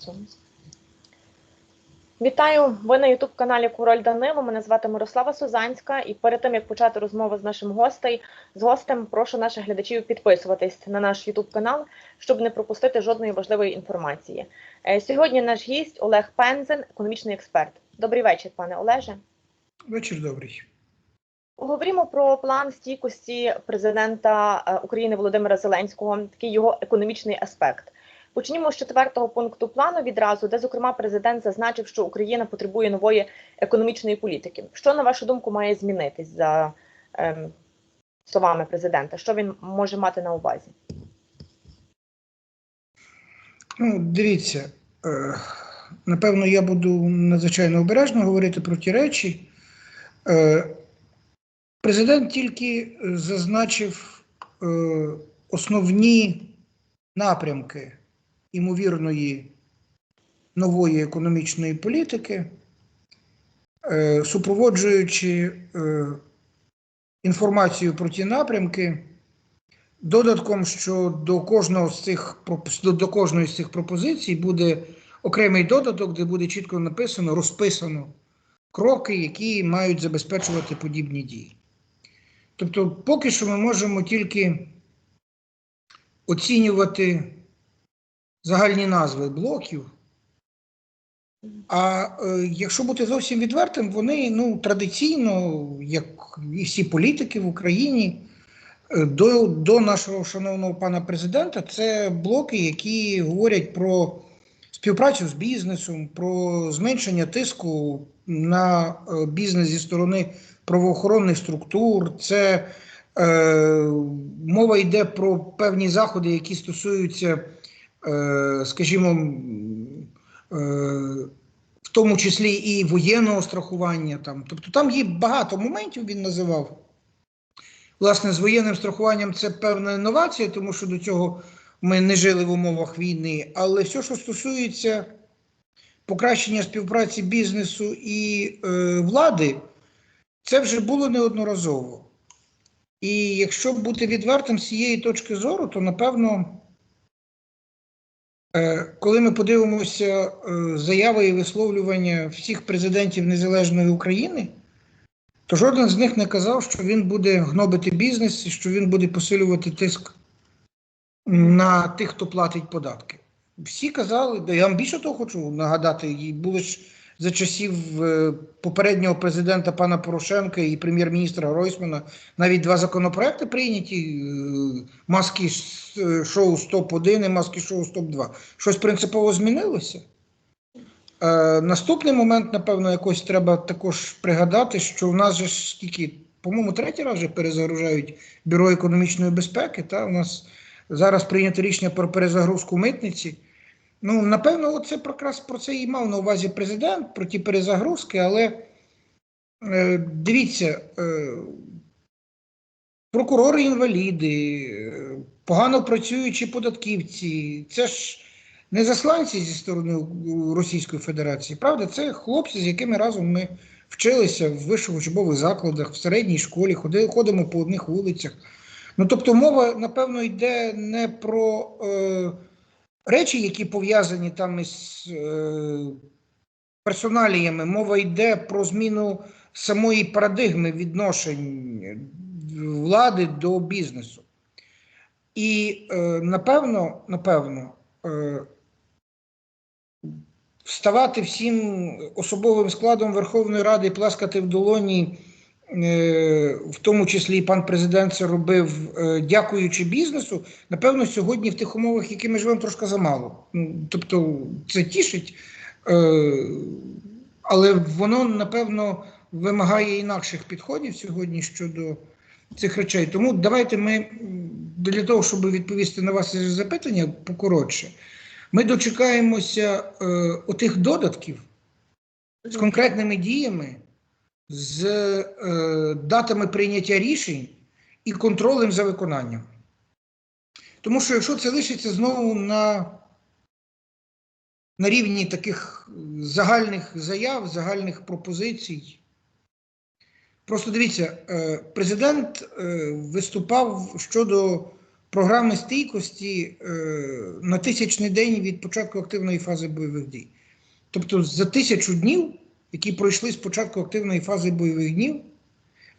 Zoom. Вітаю! Ви на youtube каналі Король Данило. Мене звати Мирослава Сузанська. І перед тим як почати розмову з нашим гостей, з гостем, прошу наших глядачів підписуватись на наш youtube канал, щоб не пропустити жодної важливої інформації. Е, Сьогодні наш гість Олег Пензен, економічний експерт. Добрий вечір, пане Олеже. Вечір добрий. Говоримо про план стійкості президента е, України Володимира Зеленського, такий його економічний аспект. Почнімо з четвертого пункту плану відразу, де зокрема президент зазначив, що Україна потребує нової економічної політики. Що на вашу думку має змінитись за ем, словами президента? Що він може мати на увазі? Ну, дивіться, е, напевно, я буду надзвичайно обережно говорити про ті речі. Е, президент тільки зазначив е, основні напрямки імовірної нової економічної політики, е, супроводжуючи е, інформацію про ті напрямки. Додатком, що до кожного з цих до, до кожної з цих пропозицій буде окремий додаток, де буде чітко написано, розписано кроки, які мають забезпечувати подібні дії. Тобто, поки що ми можемо тільки оцінювати загальні назви блоків. А е, якщо бути зовсім відвертим, вони ну, традиційно, як і всі політики в Україні, Е, до, до нашого шановного пана президента, це блоки, які говорять про співпрацю з бізнесом, про зменшення тиску на е, бізнес зі сторони правоохоронних структур. Це е, мова йде про певні заходи, які стосуються, скажімо, е, в тому числі і воєнного страхування. Там. Тобто там є багато моментів, він називав. Власне, з воєнним страхуванням це певна інновація, тому що до цього ми не жили в умовах війни. Але все, що стосується покращення співпраці бізнесу і е, влади, це вже було неодноразово. І якщо бути відвертим з цієї точки зору, то напевно, е, коли ми подивимося е, заяви і висловлювання всіх президентів Незалежної України, то жоден з них не казав, що він буде гнобити бізнес і що він буде посилювати тиск на тих, хто платить податки. Всі казали, я вам більше того хочу нагадати, і були ж за часів е, попереднього президента пана Порошенка і прем'єр-міністра Гройсмана навіть два законопроекти прийняті: е, маски е, шоу Стоп 1 і маски шоу Стоп 2. Щось принципово змінилося. Наступний момент, напевно, якось треба також пригадати, що в нас же скільки, по-моєму, третій раз вже перезагружають Бюро економічної безпеки. Та? У нас зараз прийнято рішення про перезагрузку митниці. Ну, напевно, це якраз про це і мав на увазі президент, про ті перезагрузки, але е, дивіться, е, прокурори інваліди, е, погано працюючі податківці, це ж не засланці зі сторони Російської Федерації, правда, це хлопці, з якими разом ми вчилися в вищих учбових закладах, в середній школі, ходи- ходимо по одних вулицях. Ну, тобто, мова, напевно, йде не про е, речі, які пов'язані там із е, персоналіями, мова йде про зміну самої парадигми відношень влади до бізнесу. І е, напевно, напевно, е, вставати всім особовим складом Верховної Ради і плескати в долоні, в тому числі і пан президент це робив, е, дякуючи бізнесу, напевно, сьогодні в тих умовах, які ми живемо, трошки замало. Тобто це тішить, е, але воно, напевно, вимагає інакших підходів сьогодні щодо цих речей. Тому давайте ми для того, щоб відповісти на ваше запитання покоротше, ми дочекаємося е, отих додатків з конкретними діями, з е, датами прийняття рішень і контролем за виконанням. Тому що якщо це лишиться знову на, на рівні таких загальних заяв, загальних пропозицій, Просто дивіться, е, президент е, виступав щодо програми стійкості е, на тисячний день від початку активної фази бойових дій. Тобто за тисячу днів, які пройшли з початку активної фази бойових днів,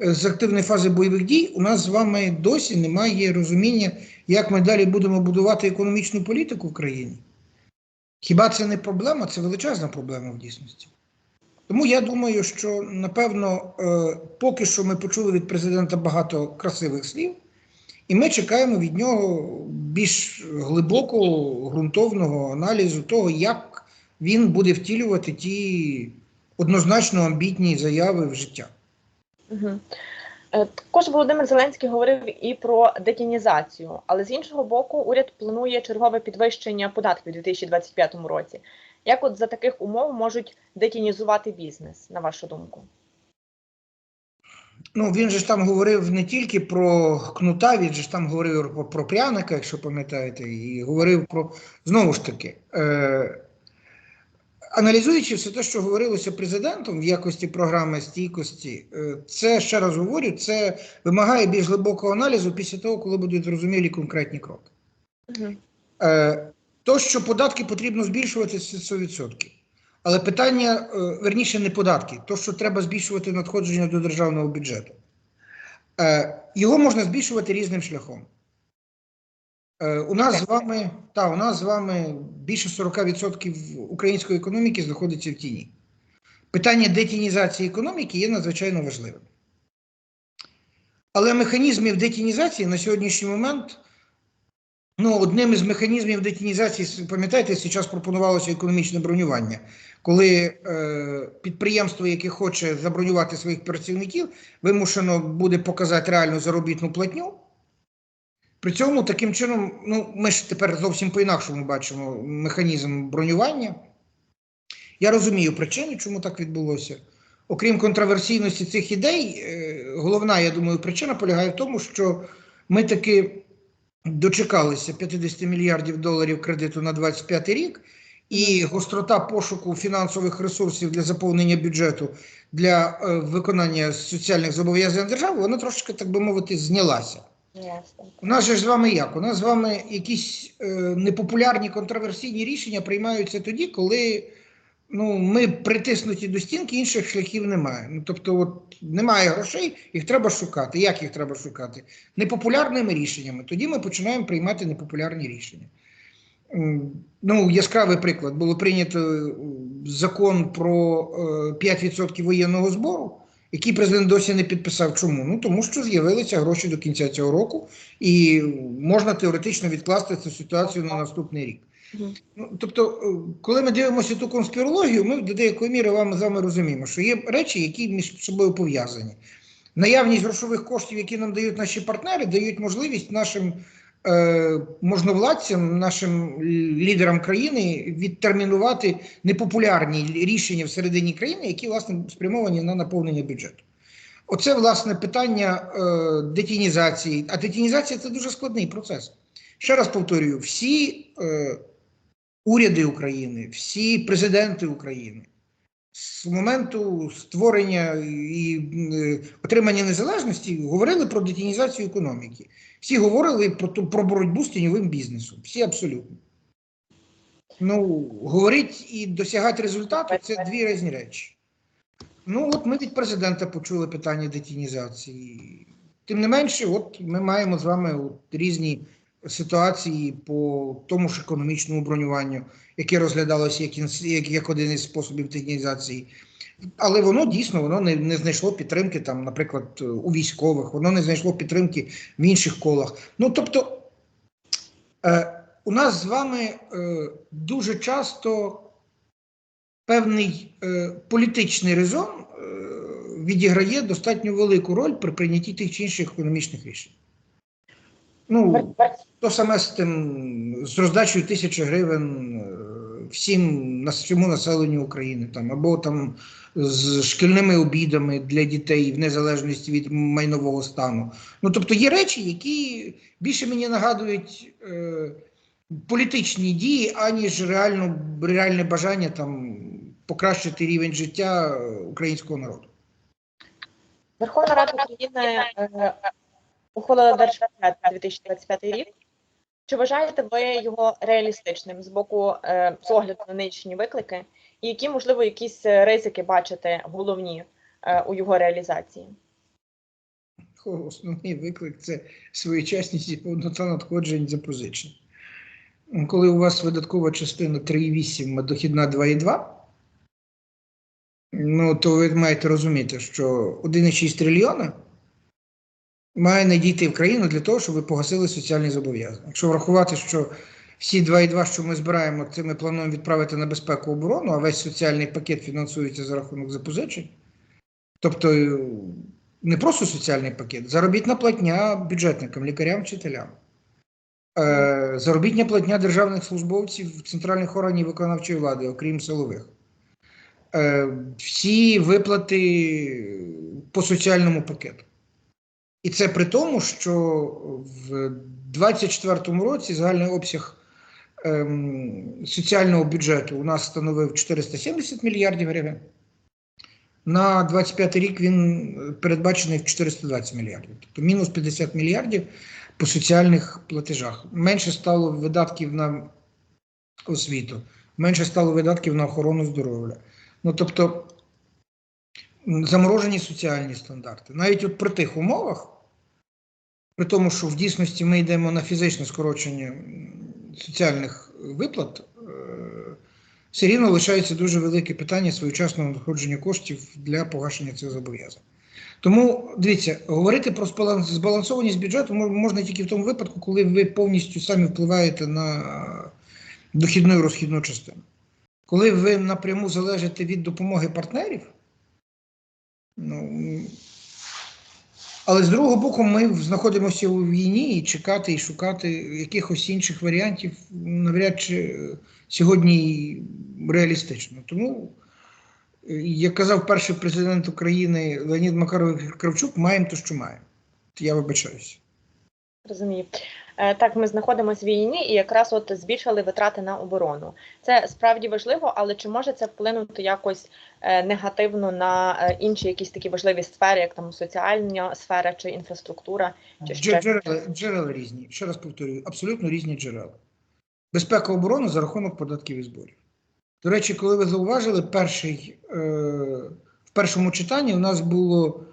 е, з активної фази бойових дій, у нас з вами досі немає розуміння, як ми далі будемо будувати економічну політику в країні. Хіба це не проблема? Це величезна проблема в дійсності. Тому я думаю, що напевно, е, поки що ми почули від президента багато красивих слів, і ми чекаємо від нього більш глибокого ґрунтовного аналізу того, як він буде втілювати ті однозначно амбітні заяви в життя. Угу. Також Володимир Зеленський говорив і про детінізацію, але з іншого боку, уряд планує чергове підвищення податків у 2025 році. Як от за таких умов можуть детінізувати бізнес, на вашу думку? Ну, він же ж там говорив не тільки про кнута, він же ж там говорив про, про пряника, якщо пам'ятаєте, і говорив про знову ж таки. Е, Аналізуючи все те, що говорилося президентом в якості програми стійкості, е, це ще раз говорю, це вимагає більш глибокого аналізу після того, коли будуть зрозумілі конкретні кроки. Угу. То, що податки потрібно збільшувати, це 100%. Але питання, е, верніше, не податки, то, що треба збільшувати надходження до державного бюджету. Його можна збільшувати різним шляхом. Е, У нас з вами, та, у нас з вами більше 40% української економіки знаходиться в тіні. Питання детінізації економіки є надзвичайно важливим. Але механізмів детінізації на сьогоднішній момент Ну, одним із механізмів детінізації, пам'ятаєте, зараз пропонувалося економічне бронювання, коли е, підприємство, яке хоче забронювати своїх працівників, вимушено буде показати реальну заробітну платню. При цьому таким чином, ну, ми ж тепер зовсім по-інакшому бачимо механізм бронювання. Я розумію причини, чому так відбулося. Окрім контроверсійності цих ідей, е, головна, я думаю, причина полягає в тому, що ми таки дочекалися 50 мільярдів доларів кредиту на 25 рік, і гострота пошуку фінансових ресурсів для заповнення бюджету для е, виконання соціальних зобов'язань держави, вона трошки, так би мовити, знялася. У нас же ж з вами як? У нас з вами якісь е, непопулярні контроверсійні рішення приймаються тоді, коли ну, ми притиснуті до стінки, інших шляхів немає. Ну, тобто, от, немає грошей, їх треба шукати. Як їх треба шукати? Непопулярними рішеннями. Тоді ми починаємо приймати непопулярні рішення. Ну, яскравий приклад. Було прийнято е, закон про е, 5% воєнного збору, який президент досі не підписав. Чому? Ну тому що з'явилися гроші до кінця цього року, і можна теоретично відкласти цю ситуацію на наступний рік. Ну, тобто, е, коли ми дивимося ту конспірологію, ми до деякої міри вам з вами розуміємо, що є речі, які між собою пов'язані. Наявність грошових коштів, які нам дають наші партнери, дають можливість нашим можновладцям, нашим лідерам країни відтермінувати непопулярні рішення всередині країни, які власне спрямовані на наповнення бюджету. Оце власне питання е, детінізації. А детінізація це дуже складний процес. Ще раз повторюю: всі е, уряди України, всі президенти України з моменту створення і е, отримання незалежності говорили про детінізацію економіки. Всі говорили про, про боротьбу з тіньовим бізнесом. Всі абсолютно. Ну, говорить і досягати результату це дві різні речі. Ну, от ми від президента почули питання детінізації. Тим не менше, от ми маємо з вами от різні ситуації по тому ж економічному бронюванню, яке розглядалося як, як, як один із способів детінізації. Але воно дійсно воно не, не знайшло підтримки, там, наприклад, у військових, воно не знайшло підтримки в інших колах. Ну тобто, е, у нас з вами е, дуже часто певний е, політичний резон е, відіграє достатньо велику роль при прийнятті тих чи інших економічних рішень. Ну, то саме з тим, з роздачею тисячі гривень е, всім всьому населенню України, там, або там з шкільними обідами для дітей в незалежності від майнового стану. Ну, тобто є речі, які більше мені нагадують е, політичні дії, аніж реально, реальне бажання там покращити рівень життя українського народу. Верховна Рада України е, ухвалила держбюджет на 2025 рік. Чи вважаєте ви його реалістичним з боку е, з огляду на нинішні виклики, і які, можливо, якісь е, ризики бачите головні е, у його реалізації? Основний виклик це своєчасність і повнота надходжень запозичень. Коли у вас видаткова частина 3,8, а дохідна 2,2, ну то ви маєте розуміти, що 1,6 трильйона має надійти в країну для того, щоб ви погасили соціальні зобов'язання. Якщо врахувати, що всі 2,2, що ми збираємо, це ми плануємо відправити на безпеку оборону, а весь соціальний пакет фінансується за рахунок запозичень. Тобто е, не просто соціальний пакет, заробітна платня бюджетникам, лікарям, вчителям, е, заробітня платня державних службовців центральних органів виконавчої влади, окрім силових. Е, всі виплати по соціальному пакету. І це при тому, що в 2024 році загальний обсяг ем, соціального бюджету у нас становив 470 мільярдів гривень. На 25 рік він передбачений в 420 мільярдів, тобто мінус 50 мільярдів по соціальних платежах. Менше стало видатків на освіту, менше стало видатків на охорону здоров'я. Ну тобто заморожені соціальні стандарти. Навіть от при тих умовах, при тому, що в дійсності ми йдемо на фізичне скорочення соціальних виплат, е, все рівно лишається дуже велике питання своєчасного надходження коштів для погашення цих зобов'язань. Тому дивіться, говорити про збалансованість бюджету можна тільки в тому випадку, коли ви повністю самі впливаєте на дохідну і розхідну частину. Коли ви напряму залежите від допомоги партнерів, ну, але з другого боку, ми знаходимося у війні і чекати і шукати якихось інших варіантів навряд чи е, сьогодні реалістично. Тому, е, як казав перший президент України Леонід Макарович Кравчук, маємо те, що маємо. Я вибачаюся. Розумію. Е, Так, ми знаходимося в війні і якраз от збільшили витрати на оборону. Це справді важливо, але чи може це вплинути якось е, негативно на е, інші якісь такі важливі сфери, як там соціальна сфера чи інфраструктура? Чи ще Джерела, джерела різні. Ще раз повторюю, абсолютно різні джерела. Безпека оборони за рахунок податків і зборів. До речі, коли ви зауважили, перший, е, в першому читанні у нас було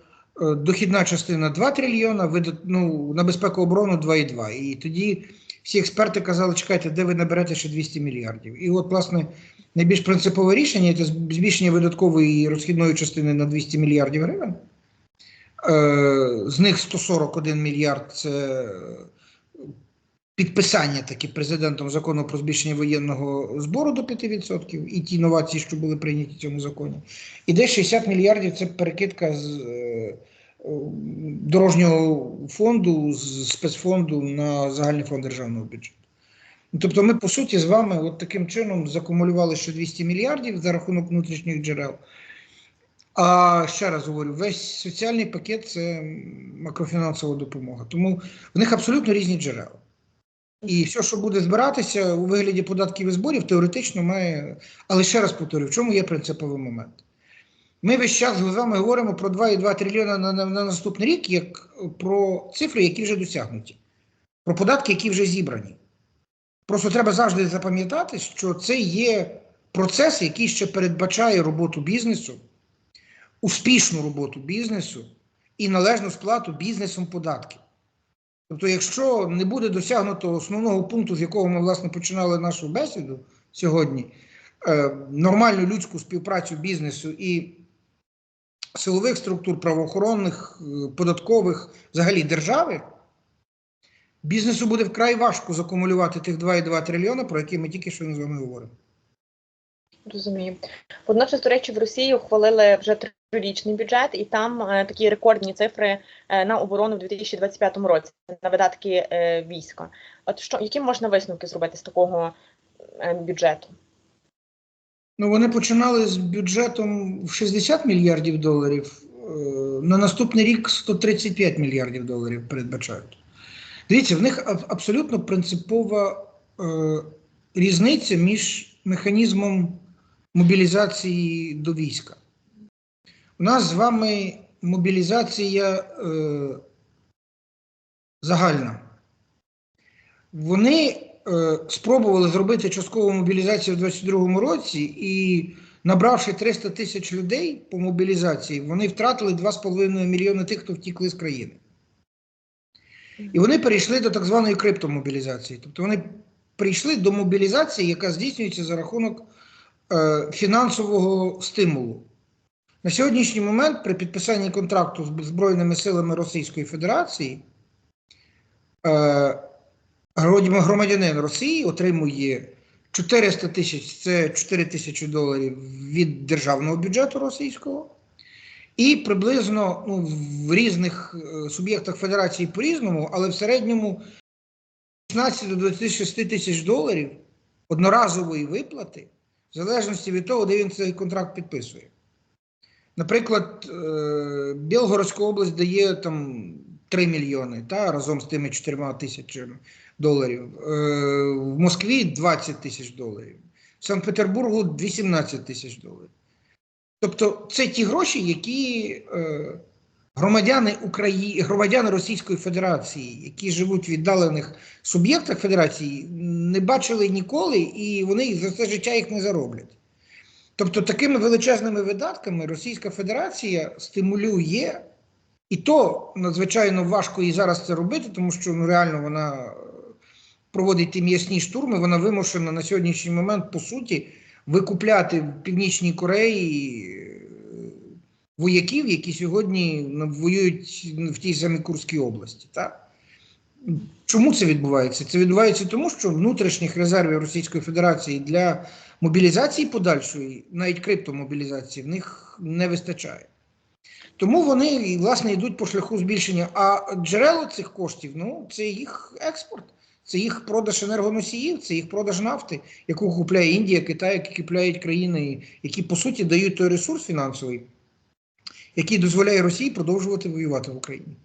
дохідна частина 2 трильйона, видат, ну, на безпеку оборони 2,2. І тоді всі експерти казали, чекайте, де ви наберете ще 200 мільярдів. І от, власне, найбільш принципове рішення це збільшення видаткової розхідної частини на 200 мільярдів гривень. Е, З них 141 мільярд це підписання таки президентом закону про збільшення воєнного збору до 5% і ті новації, що були прийняті в цьому законі. І десь 60 мільярдів це перекидка з е, е, дорожнього фонду, з спецфонду на загальний фонд державного бюджету. Тобто ми, по суті, з вами от таким чином закумулювали ще 200 мільярдів за рахунок внутрішніх джерел. А ще раз говорю, весь соціальний пакет це макрофінансова допомога. Тому в них абсолютно різні джерела. І все, що буде збиратися у вигляді податків і зборів, теоретично має. Але ще раз повторюю, в чому є принциповий момент? Ми весь час з вами говоримо про 2,2 трильйона на, на, на наступний рік, як про цифри, які вже досягнуті, про податки, які вже зібрані. Просто треба завжди запам'ятати, що це є процес, який ще передбачає роботу бізнесу, успішну роботу бізнесу і належну сплату бізнесом податків. Тобто, якщо не буде досягнуто основного пункту, з якого ми власне починали нашу бесіду сьогодні, е, нормальну людську співпрацю бізнесу і силових структур, правоохоронних, е, податкових, взагалі держави, бізнесу буде вкрай важко закумулювати тих 2,2 трильйона, про які ми тільки що з вами говоримо. Розумію. Водночас, до речі, в Росії ухвалили вже трирічний бюджет, і там е, такі рекордні цифри е, на оборону в 2025 році на видатки е, війська. От що які можна висновки зробити з такого е, бюджету? Ну, вони починали з бюджетом в 60 мільярдів доларів. е, На наступний рік 135 мільярдів доларів передбачають. Дивіться, в них абсолютно принципова е, різниця між механізмом мобілізації до війська. У нас з вами мобілізація е, загальна. Вони спробували зробити часткову мобілізацію в 2022 році і, набравши 300 тисяч людей по мобілізації, вони втратили 2,5 мільйони тих, хто втікли з країни. І вони перейшли до так званої криптомобілізації. Тобто вони прийшли до мобілізації, яка здійснюється за рахунок е, фінансового стимулу. На сьогоднішній момент при підписанні контракту з Збройними силами Російської Федерації е, громадянин Росії отримує 400 тисяч, це 4 тисячі доларів від державного бюджету російського. І приблизно ну, в різних е, суб'єктах федерації по-різному, але в середньому 16 до 26 тисяч доларів одноразової виплати, в залежності від того, де він цей контракт підписує. Наприклад, е, Білгородська область дає там 3 мільйони та, разом з тими 4 тисячами доларів. Е, В Москві 20 тисяч доларів, в Санкт-Петербургу 18 тисяч доларів. Тобто це ті гроші, які е, громадяни України, громадяни Російської Федерації, які живуть в віддалених суб'єктах Федерації, не бачили ніколи, і вони за все життя їх не зароблять. Тобто, такими величезними видатками Російська Федерація стимулює, і то надзвичайно важко і зараз це робити, тому що ну, реально вона проводить ті м'ясні штурми, вона вимушена на сьогоднішній момент, по суті, викупляти в Північній Кореї е, вояків, які сьогодні воюють в тій самій Курській області. Так? Чому це відбувається? Це відбувається тому, що внутрішніх резервів Російської Федерації для мобілізації подальшої, навіть криптомобілізації, в них не вистачає. Тому вони власне йдуть по шляху збільшення. А джерело цих коштів ну, це їх експорт, це їх продаж енергоносіїв, це їх продаж нафти, яку купляє Індія, Китай, які купляють країни, які по суті дають той ресурс фінансовий, який дозволяє Росії продовжувати воювати в Україні.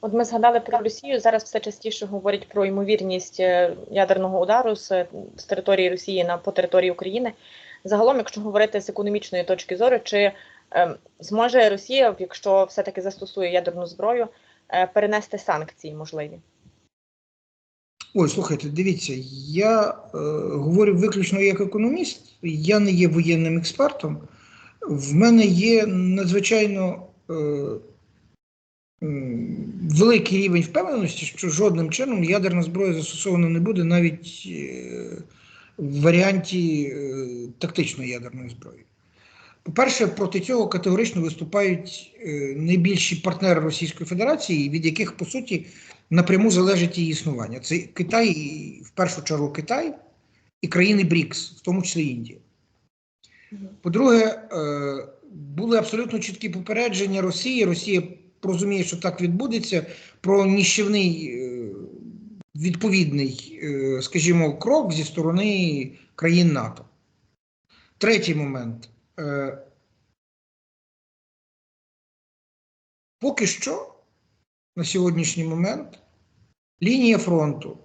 От ми згадали про Росію. Зараз все частіше говорять про ймовірність е, ядерного удару з, з території Росії на по території України. Загалом, якщо говорити з економічної точки зору, чи е, зможе Росія, якщо все-таки застосує ядерну зброю, е, перенести санкції можливі? Ой, слухайте, дивіться, я е, говорю виключно як економіст, я не є воєнним експертом. В мене є надзвичайно е, великий рівень впевненості, що жодним чином ядерна зброя застосована не буде навіть е, в варіанті е, тактичної ядерної зброї. По-перше, проти цього категорично виступають е, найбільші партнери Російської Федерації, від яких, по суті, напряму залежить її існування. Це Китай, в першу чергу Китай і країни БРІКС, в тому числі Індія. По-друге, е, були абсолютно чіткі попередження Росії. Росія розуміє, що так відбудеться, про ніщівний е, відповідний, скажімо, крок зі сторони країн НАТО. Третій момент. Е, Поки що, на сьогоднішній момент, лінія фронту,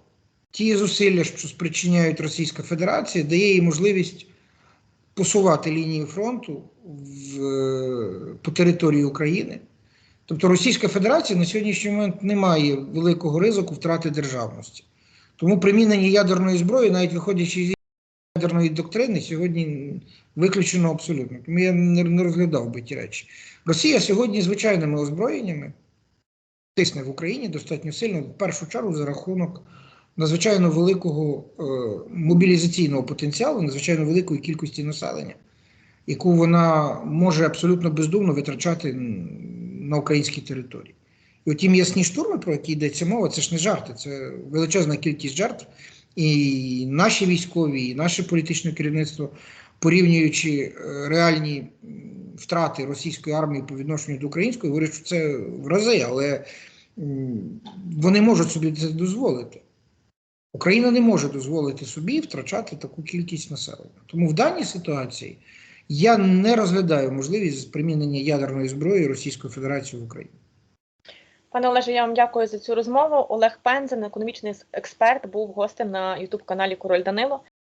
ті зусилля, що спричиняють Російська Федерація, дає їй можливість посувати лінію фронту в, е, по території України. Тобто Російська Федерація на сьогоднішній момент не має великого ризику втрати державності. Тому примінення ядерної зброї, навіть виходячи з ядерної доктрини, сьогодні виключено абсолютно. Тому я не, розглядав би ті речі. Росія сьогодні звичайними озброєннями тисне в Україні достатньо сильно, в першу чергу за рахунок надзвичайно великого е, мобілізаційного потенціалу, надзвичайно великої кількості населення, яку вона може абсолютно бездумно витрачати на українській території. І оті м'ясні штурми, про які йдеться мова, це ж не жарти, це величезна кількість жертв. І наші військові, і наше політичне керівництво, порівнюючи е, реальні втрати російської армії по відношенню до української, говорять, що це в рази, але вони можуть собі це дозволити. Україна не може дозволити собі втрачати таку кількість населення. Тому в даній ситуації я не розглядаю можливість примінення ядерної зброї Російської Федерації в Україні. Пане Олеже, я вам дякую за цю розмову. Олег Пензен, економічний експерт, був гостем на Ютуб каналі Король Данило.